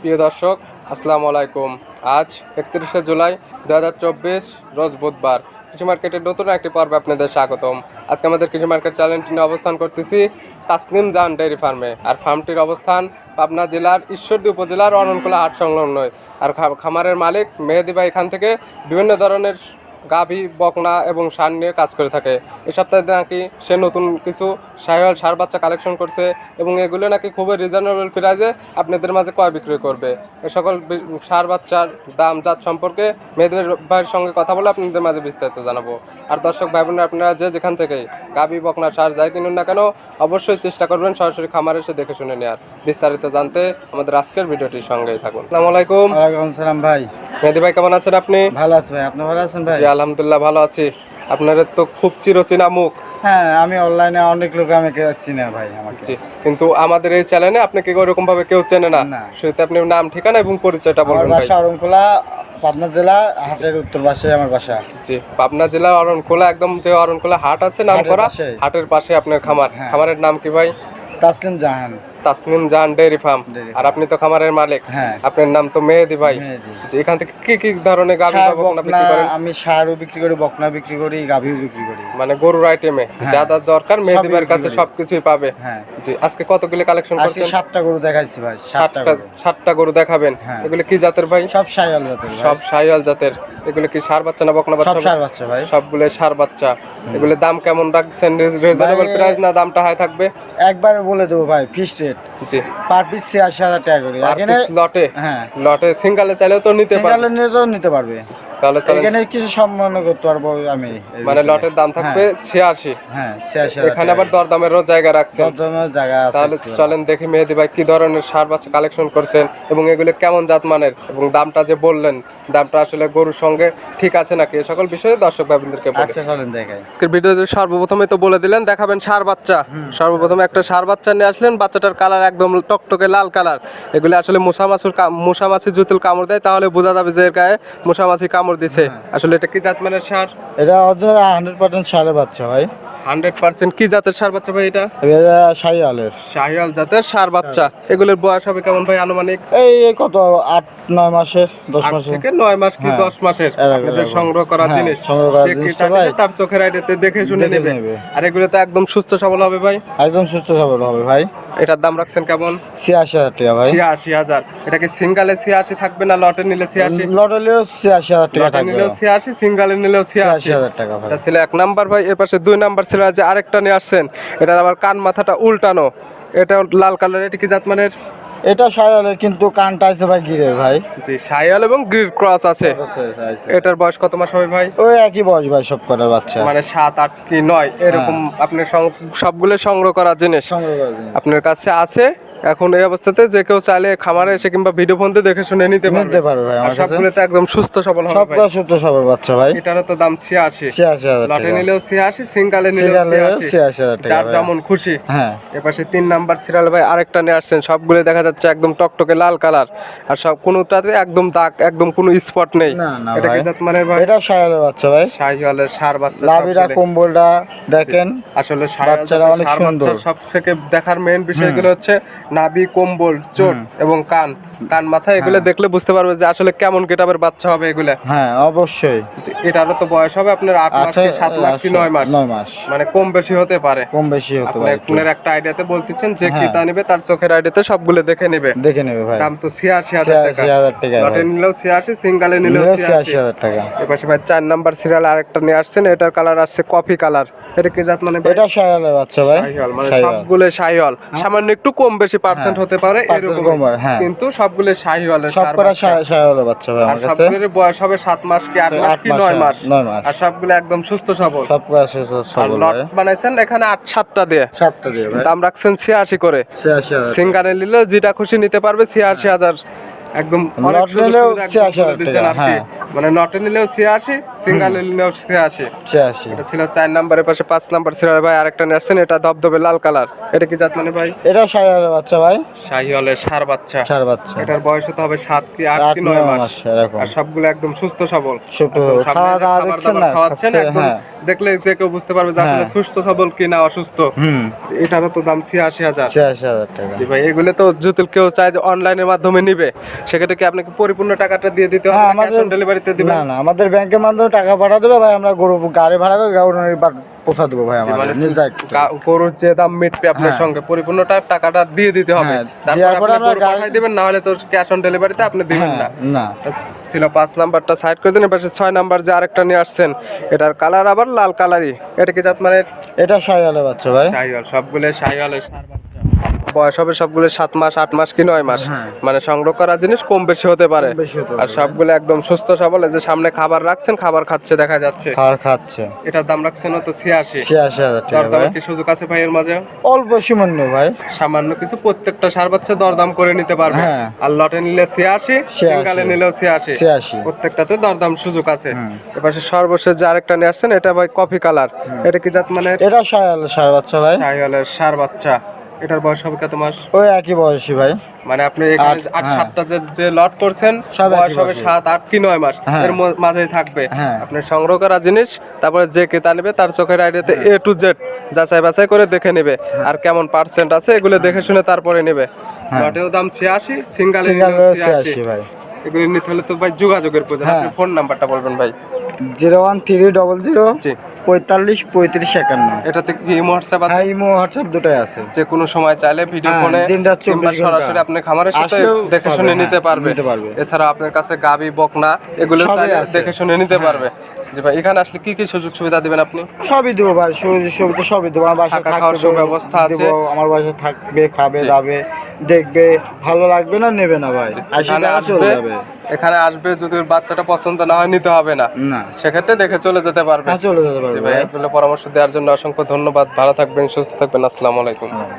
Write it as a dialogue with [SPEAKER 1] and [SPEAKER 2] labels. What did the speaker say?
[SPEAKER 1] প্রিয় দর্শক, আসসালামু আলাইকুম। আজ একত্রিশে জুলাই দু হাজার চব্বিশ, রোজ বুধবার। কৃষি মার্কেটের নতুন একটি পর্বে আপনাদের স্বাগতম। আজকে আমাদের কৃষি মার্কেট চ্যানেলটি নিয়ে অবস্থান করতেছি তাসনিম জান ডেয়ারি ফার্মে। আর ফার্মটির অবস্থান পাবনা জেলার ঈশ্বরদী উপজেলার অরণকুলা হাট সংলগ্ন। আর খামারের মালিক মেহেদি ভাই এখান থেকে বিভিন্ন ধরনের গাভী, বকনা এবং সার নিয়ে কাজ করে থাকে। এই সপ্তাহে নাকি সে নতুন কিছু সাহিওয়াল সার বাচ্চা কালেকশন করছে এবং এগুলো নাকি খুবই রিজনেবল প্রাইজে আপনাদের মাঝে ক্রয় বিক্রয় করবে। এ সকল সার বাচ্চার দাম, জাত সম্পর্কে মেয়েদের ভাইয়ের সঙ্গে কথা বলে আপনাদের মাঝে বিস্তারিত জানাব। আর দর্শক ভাই বোনেরা, আপনারা যে যেখান থেকেই গাভী বকনা সার যাই কিনুন না কেন অবশ্যই চেষ্টা করবেন সরাসরি খামার এসে দেখে শুনে নেওয়ার বিস্তারিত জানতে আমাদের আজকের ভিডিওটির সঙ্গেই থাকুন। আসসালামু আলাইকুম।
[SPEAKER 2] ওয়ালাইকুম সালাম ভাই।
[SPEAKER 1] মেহেদি ভাই কেমন আছেন আপনি?
[SPEAKER 2] ভালো আছি ভাই। আপনি ভালো আছেন ভাই?
[SPEAKER 1] জি আলহামদুলিল্লাহ ভালো আছি। আপনার তো খুব চিরচেনা মুখ।
[SPEAKER 2] হ্যাঁ আমি অনলাইনে অনেক লোক আমাকে চিনে ভাই আমাকে।
[SPEAKER 1] জি কিন্তু আমাদের এই চ্যানেলে আপনাকে ওরকম ভাবে কেউ চেনে না। শুরুতে আপনি নাম ঠিকানা এবং পরিচয়টা বলবেন ভাই।
[SPEAKER 2] বাসা অরণখোলা পাবনা জেলা হাটের উত্তর পাশে আমার বাসা।
[SPEAKER 1] জি পাবনা জেলা অরণখোলা একদম যে অরণখোলা হাট আছে নাম করা হাটের পাশে আপনার খামার।
[SPEAKER 2] হ্যাঁ।
[SPEAKER 1] খামারের নাম কি ভাই?
[SPEAKER 2] তাসলিম জাহান।
[SPEAKER 1] তাসনিম জান ডেয়ারি ফার্ম। আর আপনি তো খামারের মালিক।
[SPEAKER 2] হ্যাঁ।
[SPEAKER 1] আপনার নাম তো মেহেদি ভাই। যে এখান থেকে কি কি ধরনের গাভী বকনা বিক্রি করেন?
[SPEAKER 2] আমি সারও বিক্রি করি বকনা বিক্রি করি গাভীও বিক্রি করি।
[SPEAKER 1] মানে গরুর আইটেমে। যা যা দরকার মেহেদি ভাইয়ের কাছে। সবকিছুই পাবে।
[SPEAKER 2] হ্যাঁ।
[SPEAKER 1] জি আজকে কতগুলি কালেকশন
[SPEAKER 2] আজকে
[SPEAKER 1] করছেন?
[SPEAKER 2] সাতটা গরু দেখাইছি ভাই সাতটা
[SPEAKER 1] সাতটা
[SPEAKER 2] গরু।
[SPEAKER 1] দেখাবেন।
[SPEAKER 2] হ্যাঁ।
[SPEAKER 1] এগুলো কি জাতের ভাই?
[SPEAKER 2] সব সাইয়াল জাতের
[SPEAKER 1] সব সাইয়াল জাতের। এগুলো কি সার বাচ্চা না বকনা বাচ্চা সব
[SPEAKER 2] সার বাচ্চা ভাই।
[SPEAKER 1] সবগুলো সার বাচ্চা। এগুলো দাম কেমন রাখছেন? রিজনেবল প্রাইস না দামটা হাই থাকবে?
[SPEAKER 2] একবার বলে দেবো ভাই ফিক্স রেট
[SPEAKER 1] জি।
[SPEAKER 2] পার পিস ছিয়াশি হাজার টাকা করে।
[SPEAKER 1] আর
[SPEAKER 2] এখানে
[SPEAKER 1] লটে।
[SPEAKER 2] হ্যাঁ।
[SPEAKER 1] লটে। সিঙ্গালে চাইলেও তো নিতে পারবে।
[SPEAKER 2] সিঙ্গালে নিতেও নিতে পারবে।
[SPEAKER 1] তাহলে চলেন।
[SPEAKER 2] এখানে কিছু সম্মান করতে পারব আমি।
[SPEAKER 1] মানে লটের দাম থাকবে ছিয়াশি।
[SPEAKER 2] হ্যাঁ ছিয়াশি
[SPEAKER 1] এখানে আবার দরদামেরও জায়গা রাখছেন।
[SPEAKER 2] দরদামের জায়গা আছে।
[SPEAKER 1] তাহলে চলেন দেখি মেহেদি ভাই কি ধরনের সার বাচ্চা কালেকশন করছেন এবং এগুলো কেমন জাত মানের এবং দামটা যে বললেন দামটা আসলে গরুর সঙ্গে ঠিক আছে নাকি? এ সকল বিষয়ে দর্শক বলে।
[SPEAKER 2] আচ্ছা চলেন দেখাই।
[SPEAKER 1] ভিডিওতে সর্বপ্রথমে তো বলে দিলেন দেখাবেন সার বাচ্চা। সর্বপ্রথমে একটা সার বাচ্চা নিয়ে আসলেন বাচ্চাটার কালার একদম টকটকে লাল কালার। এগুলি আসলে মশা মাছুর মশা মাছি জুতুল কামড় দেয় তাহলে বোঝা যাবে যে এর গায়ে মশা মাছি কামড় দিছে। আসলে এটা কি জাত মানের সার?
[SPEAKER 2] এটা অরিজিনাল হান্ড্রেড পার্সেন্ট সারে বাচ্চা ভাই।
[SPEAKER 1] হান্ড্রেড পার্সেন্ট কি জাতের সার বাচ্চা ভাই এটা?
[SPEAKER 2] এটা শাহি আলের
[SPEAKER 1] শাহিয়াল জাতের সার বাচ্চা। এগুলোর বয়স হবে কেমন ভাই আনুমানিক?
[SPEAKER 2] এই কত আট নয় মাসের দশ মাসের?
[SPEAKER 1] থেকে নয় মাস কি
[SPEAKER 2] হ্যাঁ।
[SPEAKER 1] দশ মাসের? আপনাদের সংগ্রহ করা
[SPEAKER 2] হ্যাঁ,
[SPEAKER 1] জিনিস। তার চোখের আইডিতে দেখে শুনে নেবে। আর এগুলো তো একদম সুস্থ সবল হবে ভাই।
[SPEAKER 2] একদম সুস্থ সবল হবে ভাই।
[SPEAKER 1] এটার দাম রাখছেন কেমন?
[SPEAKER 2] ছিয়াশি হাজার টাকা ভাই।
[SPEAKER 1] ছিয়াশি হাজার। এটা কি সিঙ্গালে ছিয়াশি থাকবে না লটে নিলে ছিয়াশি?
[SPEAKER 2] লটে নিলেও ছিয়াশি হাজার টাকা থাকবে
[SPEAKER 1] নিলেও ছিয়াশি সিঙ্গালে নিলেও
[SPEAKER 2] ছিয়াশি হাজার টাকা
[SPEAKER 1] এটা ছিল এক নাম্বার ভাই এর পাশে দুই নাম্বার ছিল যে আরেকটা নিয়ে আসছেন। এটার আবার কান মাথাটা উল্টানো। এটা লাল কালার এটা কি জাত মানের
[SPEAKER 2] এটা শায়ালের কিন্তু কানটা আছে ভাই গিরের ভাই।
[SPEAKER 1] জি সাইয়াল এবং গ্রিড ক্রস আছে। এটার বয়স কত মাস হবে ভাই?
[SPEAKER 2] ওই একই বয়স ভাই সব করার বাচ্চা।
[SPEAKER 1] মানে সাত আট কি নয় এরকম আপনার সং- সবগুলো সংগ্রহ করা জিনিস। আপনার কাছে আছে। এখন এই অবস্থাতে যে কেউ চাইলে খামারে এসে কিংবা ভিডিও ফোনতে দেখে শুনে নিতে পারবে।
[SPEAKER 2] নিতে পারবে ভাই আমার
[SPEAKER 1] সবগুলো তো একদম সুস্থ সবল হবে
[SPEAKER 2] সব সুস্থ সবল বাচ্চা ভাই।
[SPEAKER 1] এটারও তো দাম ছিয়াশি।
[SPEAKER 2] ছিয়াশি হাজার
[SPEAKER 1] লটে নিলেও ছিয়াশি সিঙ্গালে নিলেও
[SPEAKER 2] সিরিয়ালে
[SPEAKER 1] ছিয়াশি।
[SPEAKER 2] ছিয়াশি হাজার টাকা
[SPEAKER 1] যার যেমন খুশি।
[SPEAKER 2] হ্যাঁ।
[SPEAKER 1] এপাশে তিন নাম্বার সিরিয়াল ভাই আরেকটা নিয়ে আসছেন। সবগুলো দেখা যাচ্ছে একদম টকটকে লাল কালার। আর সব কোনোটাতে একদম দাগ একদম কোনো স্পট নেই। এটা কি
[SPEAKER 2] ভাই।
[SPEAKER 1] জাত ভাই?
[SPEAKER 2] এটা শায়ালের বাচ্চা ভাই।
[SPEAKER 1] শাহিওয়ালের সার বাচ্চা
[SPEAKER 2] লাভিরা কম্বলটা দেখেন।
[SPEAKER 1] আসলে
[SPEAKER 2] বাচ্চারা অনেক সুন্দর।
[SPEAKER 1] বাচ্চার সব থেকে দেখার মেইন বিষয়গুলো হচ্ছে নাভি কম্বল চোট এবং কান। কান মাথা এগুলো দেখলে বুঝতে পারবে যে আসলে কেমন গেটাবের বাচ্চা হবে এগুলো।
[SPEAKER 2] হ্যাঁ অবশ্যই।
[SPEAKER 1] এটারও তো বয়স হবে আপনার আট মাস কি সাত মাস কি নয় মাস।
[SPEAKER 2] নয় মাস।
[SPEAKER 1] মানে কম বেশি হতে পারে।
[SPEAKER 2] কম বেশি হতে পারে একটু।
[SPEAKER 1] আপনার একটা আইডিয়াতে বলতেছেন যে কি
[SPEAKER 2] হ্যাঁ।
[SPEAKER 1] তা নিবে তার চোখের আইডিয়াতে সবগুলো দেখে নেবে।
[SPEAKER 2] দেখে নেবে ভাই।
[SPEAKER 1] দাম তো ছিয়াশি হাজার টাকা।
[SPEAKER 2] ছিয়াশি হাজার টাকা
[SPEAKER 1] লটে নিলেও ছিয়াশি সিঙ্গালে নিলেও
[SPEAKER 2] নিলেও
[SPEAKER 1] ছিয়াশি।
[SPEAKER 2] ছিয়াশি হাজার টাকা।
[SPEAKER 1] এপাশে ভাই চার নাম্বার সিরিয়াল আরেকটা নিয়ে আসছেন এটার কালার আসছে কফি কালার এটা কি জাত মানে
[SPEAKER 2] এটা শায়ালের বাচ্চা ভাই।
[SPEAKER 1] শাহিওয়াল মানে সবগুলো শাহিওয়াল সামান্য একটু কম বেশি পার্সেন্ট হতে পারে এরকম
[SPEAKER 2] কম হয়, হ্যাঁ।
[SPEAKER 1] কিন্তু সবগুলো।
[SPEAKER 2] শায়ালের বাচ্চা। ভাই আমার কাছে।
[SPEAKER 1] সবগুলোর বয়স হবে সাত মাস কি আট মাস কি
[SPEAKER 2] মাস,
[SPEAKER 1] নয় মাস?
[SPEAKER 2] নয় মাস।
[SPEAKER 1] আর সবগুলো একদম সুস্থ সবল।
[SPEAKER 2] সবল
[SPEAKER 1] লট বানাইছেন এখানে আট সাতটা দিয়ে।
[SPEAKER 2] সাতটা দিয়ে ভাই।
[SPEAKER 1] দাম রাখছেন ছিয়াশি করে।
[SPEAKER 2] ছিয়াশি হাজার
[SPEAKER 1] সিঙ্গারে নিলে যেটা খুশি নিতে পারবে ছিয়াশি হাজার। একদম অনেক
[SPEAKER 2] নিলেও
[SPEAKER 1] সুবিধা একদম
[SPEAKER 2] 86
[SPEAKER 1] করে দিয়েছেন আর
[SPEAKER 2] টাকা,
[SPEAKER 1] কি।
[SPEAKER 2] হ্যাঁ।
[SPEAKER 1] মানে নটে নিলেও ছিয়াশি সিঙ্গাল নিলেও ছিয়াশি।
[SPEAKER 2] ছিয়াশি।
[SPEAKER 1] এটা ছিল চার নাম্বারের পাশে পাঁচ নাম্বার ছিল। ভাই আরেকটা নিয়ে আসছেন এটা লাল কালার। এটা কি জাত মানে ভাই?
[SPEAKER 2] এটা বাচ্চা ভাই।
[SPEAKER 1] শাহিওয়ালের সার বাচ্চা।
[SPEAKER 2] চার বাচ্চা।
[SPEAKER 1] এটার বয়স হবে সাত কি আট কি নয় মাস।
[SPEAKER 2] এরকম।
[SPEAKER 1] আর সবগুলো একদম সুস্থ সবল।
[SPEAKER 2] খাওয়া দাওয়া দেখছেন না?
[SPEAKER 1] খাওয়াচ্ছেন একদম
[SPEAKER 2] হ্যাঁ।
[SPEAKER 1] দেখলে যে কেউ বুঝতে পারবে যে আসলে
[SPEAKER 2] হ্যাঁ।
[SPEAKER 1] সুস্থ সবল কি না অসুস্থ এটারও তো দাম ছিয়াশি হাজার।
[SPEAKER 2] ছিয়াশি হাজার টাকা।
[SPEAKER 1] জি ভাই এগুলো তো যদি কেউ চায় যে অনলাইনের মাধ্যমে নিবে। সেক্ষেত্রে কি আপনাকে পরিপূর্ণ টাকাটা দিয়ে দিতে হবে ক্যাশ
[SPEAKER 2] আমাদের-
[SPEAKER 1] অন ডেলিভারিতে দিবেন?
[SPEAKER 2] না না আমাদের ব্যাংকের মাধ্যমে টাকা পাঠা দেবে ভাই আমরা গরু গাড়ি ভাড়া করে গাড়ি পৌঁছা দেবো ভাই আমাদের
[SPEAKER 1] গরুর যে দাম মিটবে আপনার
[SPEAKER 2] হ্যাঁ।
[SPEAKER 1] সঙ্গে পরিপূর্ণ টাকাটা দিয়ে দিতে হবে।
[SPEAKER 2] হ্যাঁ,
[SPEAKER 1] তারপর আপনি
[SPEAKER 2] আমরা
[SPEAKER 1] গরু
[SPEAKER 2] গাড়ি-
[SPEAKER 1] পাঠাই দিবেন না হলে তো ক্যাশ অন ডেলিভারিতে আপনি দিবেন
[SPEAKER 2] হ্যাঁ
[SPEAKER 1] না।
[SPEAKER 2] না
[SPEAKER 1] ছিল পাঁচ নাম্বারটা সাইড করে দিন এবার ছয় নাম্বার যে আরেকটা নিয়ে আসছেন এটার কালার আবার লাল কালারই এটা কি জাত মানে
[SPEAKER 2] এটা সাইয়ালে বাচ্চা ভাই।
[SPEAKER 1] শাহিওয়াল সবগুলো শাহিওয়ালের সার বয়স হবে সবগুলো সাত মাস আট মাস কি নয় মাস।
[SPEAKER 2] হ্যাঁ।
[SPEAKER 1] মানে সংগ্রহ করা জিনিস কম বেশি হতে পারে। আর সবগুলো একদম সুস্থ সবল যে সামনে খাবার রাখছেন খাবার খাচ্ছে দেখা যাচ্ছে।
[SPEAKER 2] খাবার খাচ্ছে।
[SPEAKER 1] এটার দাম রাখছেন তো ছিয়াশি।
[SPEAKER 2] ছিয়াশি হাজার টাকা
[SPEAKER 1] কি সুযোগ আছে ভাইয়ের মাঝে?
[SPEAKER 2] অল্প সামান্য ভাই।
[SPEAKER 1] সামান্য কিছু প্রত্যেকটা সার বাচ্চা দরদাম করে নিতে পারবে।
[SPEAKER 2] হ্যাঁ।
[SPEAKER 1] আর লটে নিলে ছিয়াশি সিঙ্গালে নিলেও ছিয়াশি।
[SPEAKER 2] ছিয়াশি।
[SPEAKER 1] প্রত্যেকটাতে দরদাম সুযোগ আছে।
[SPEAKER 2] হুম।
[SPEAKER 1] এবার সর্বশেষ যে আরেকটা নিয়ে আসছেন এটা ভাই কফি কালার। এটা কি জাত মানে?
[SPEAKER 2] এটা সায়াল সার বাচ্চা ভাই।
[SPEAKER 1] শাহিওয়ালের সার বাচ্চা। এটার বয়স হবে কত মাস?
[SPEAKER 2] ওই একই বয়সী ভাই।
[SPEAKER 1] মানে আপনি এখানে
[SPEAKER 2] আট, হ্যাঁ।
[SPEAKER 1] সাতটা যে যে লট করছেন বয়স হবে সাত আট কি নয় মাস।
[SPEAKER 2] হ্যাঁ।
[SPEAKER 1] এর ম- মাঝেই থাকবে।
[SPEAKER 2] হ্যাঁ।
[SPEAKER 1] আপনি সংগ্রহ করা জিনিস তারপরে যে ক্রেতা নেবে তার চোখের আইডিয়াতে এ টু জেড যাচাই বাছাই করে দেখে নেবে। আর কেমন পার্সেন্ট আছে এগুলো দেখে শুনে তারপরে নেবে। লটেও দাম ছিয়াশি সিঙ্গাল
[SPEAKER 2] ছিয়াশি। ভাই।
[SPEAKER 1] এগুলি নিতে হলে তো ভাই যোগাযোগের প্রয়োজন। আপনি ফোন নাম্বারটা বলবেন ভাই।
[SPEAKER 2] Zero one three double zero পঁয়তাল্লিশ পঁয়ত্রিশ একান্ন
[SPEAKER 1] এটাতে কি হোয়াটসঅ্যাপ আছে
[SPEAKER 2] হ্যাঁ ইমো হোয়াটসঅ্যাপ দুটাই আছে
[SPEAKER 1] যে কোনো সময় চাইলে ভিডিও ফোনে
[SPEAKER 2] দিন রাত
[SPEAKER 1] কিংবা
[SPEAKER 2] 24 ঘণ্টা।
[SPEAKER 1] সরাসরি আপনি খামারের সাথে দেখে শুনে
[SPEAKER 2] হ্যাঁ,
[SPEAKER 1] নিতে পারবে। এছাড়া আপনার কাছে গাবি বকনা এগুলো দেখে শুনে নিতে
[SPEAKER 2] হ্যাঁ।
[SPEAKER 1] পারবে জি ভাই এখানে আসলে কি কি সুযোগ সুবিধা দিবেন আপনি?
[SPEAKER 2] সবই দেবো ভাই সুবিধা সুবিধা সবই দেবো। আমার বাসায়
[SPEAKER 1] থাকা
[SPEAKER 2] থাকবে
[SPEAKER 1] খাওয়ার সুব্যবস্থা আছে।
[SPEAKER 2] আমার বাসায় থাকবে খাবে দাবে দেখবে ভালো লাগবে না নেবে না ভাই। চলে যাবে।
[SPEAKER 1] এখানে আসবে যদি বাচ্চাটা পছন্দ না হয় নিতে হবে না। সেক্ষেত্রে দেখে চলে যেতে পারবে।
[SPEAKER 2] হ্যাঁ চলে যেতে পারবে ভাই
[SPEAKER 1] এগুলো পরামর্শ দেওয়ার জন্য অসংখ্য ধন্যবাদ। ভালো থাকবেন সুস্থ থাকবেন। আসসালামু আলাইকুম।
[SPEAKER 2] হ্যাঁ।